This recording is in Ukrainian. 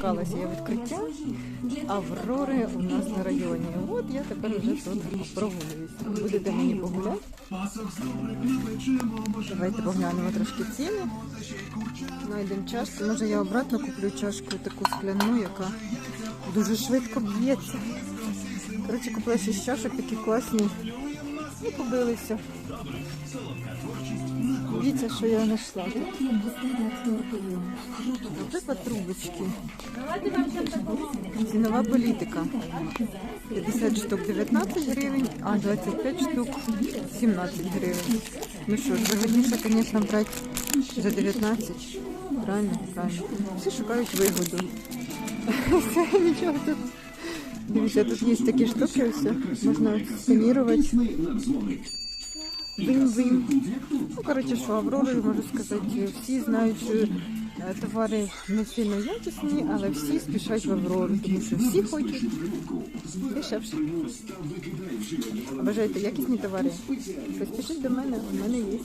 дочекалася я відкриття Аврори у нас на районі. От я тепер вже тут прогулююсь. Будете мені погуляти? Давайте поглянемо трошки ціни. Знайдемо чашку. Може я обратно куплю чашку таку скляну, яка дуже швидко б'ється. Коротше, купила 6 чашок, такі класні. І побилися. Дивіться, що я знайшла. Наприклад, трубочки. Цінова політика. 50 штук 19 гривень, а 25 штук 17 гривень. Ну що ж, вигідніше, звісно, брати за 19. Правильно, правильно. Всі шукають вигоду. Все, нічого тут. Дивіться, тут є такі штуки, все. Можна сканірувати. Вим-вим. Ну, коротше, що Аврори, можу сказати, всі знають, що е, товари не сильно якісні, але всі спішать в Аврору, тому що всі хочуть дешевше. Бажаєте якісні товари? Поспішіть до мене, у мене є.